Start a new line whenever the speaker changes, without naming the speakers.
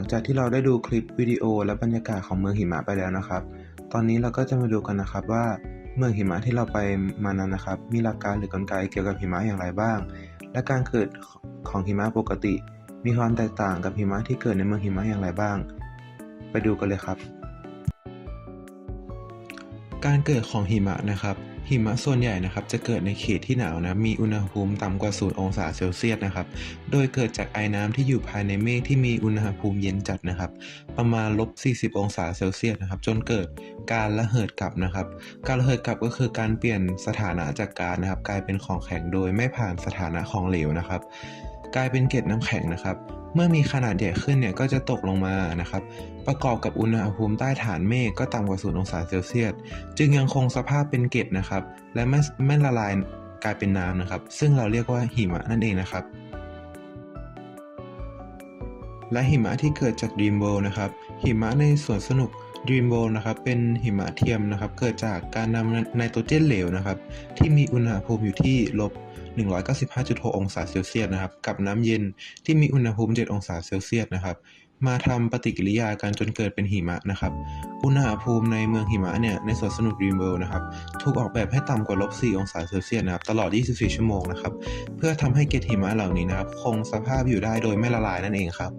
ลังจากที่เราได้ดูคลิปวิดีโอและบรรยากาศของเมืองหิมะไปแล้วนะครับ ตอนนี้เราก็จะมาดูกันนะครับว่าเมืองหิมะที่เราไปมานั้นนะครับ มีหลักการหรือกลไกเกี่ยวกับหิมะอย่างไรบ้าง และการเกิดของหิมะปกติ มีความแตกต่างกับหิมะที่เกิดในเมืองหิมะอย่างไรบ้าง ไปดูกันเลยครับ การเกิดของหิมะนะครับ หิมะส่วนใหญ่นะครับจะเกิดในเขตที่หนาวนะมีอุณหภูมิต่ำกว่า 0 องศาเซลเซียสนะครับ โดยเกิดจากไอน้ำที่อยู่ภายในเมฆที่มีอุณหภูมิเย็นจัดนะครับ ประมาณลบ 40 องศาเซลเซียสนะครับ จนเกิดการระเหิดกลับนะครับ การระเหิดกลับก็คือการเปลี่ยนสถานะจากก๊าซนะครับ กลายเป็นของแข็งโดยไม่ผ่านสถานะของเหลวนะครับ กลายเป็นเกล็ดน้ำแข็งนะครับ เมื่อมีขนาดใหญ่ขึ้นเนี่ยก็จะตกลงมานะครับ ประกอบกับอุณหภูมิใต้ฐานเมฆก็ต่ำกว่า0องศาเซลเซียส จึงยังคงสภาพเป็นเกล็ดนะครับ และไม่ไม่ละลายกลายเป็นน้ำนะครับ ซึ่งเราเรียกว่าหิมะนั่นเองนะครับ และหิมะที่เกิดจาก Dream World นะครับ หิมะในสวนสนุก Dreambow นะครับเป็นหิมะเทียมนะครับ เกิดจากการนำไนโตรเจนเหลวนะครับ ที่มีอุณหภูมิอยู่ที่ลบ195.6 องศาเซลเซียสนะครับ กับน้ำเย็นที่มีอุณหภูมิ 7 องศาเซลเซียสนะครับ มาทำปฏิกิริยากันจนเกิดเป็นหิมะนะครับ อุณหภูมิในเมืองหิมะเนี่ยในสวนสนุก Dream World นะครับ ถูกออกแบบให้ต่ำกว่าลบ 4 องศาเซลเซียสนะครับ ตลอด 24 ชั่วโมงนะครับ เพื่อทำให้เกล็ดหิมะเหล่านี้นะครับ คงสภาพอยู่ได้โดยไม่ละลายนั่นเองครับ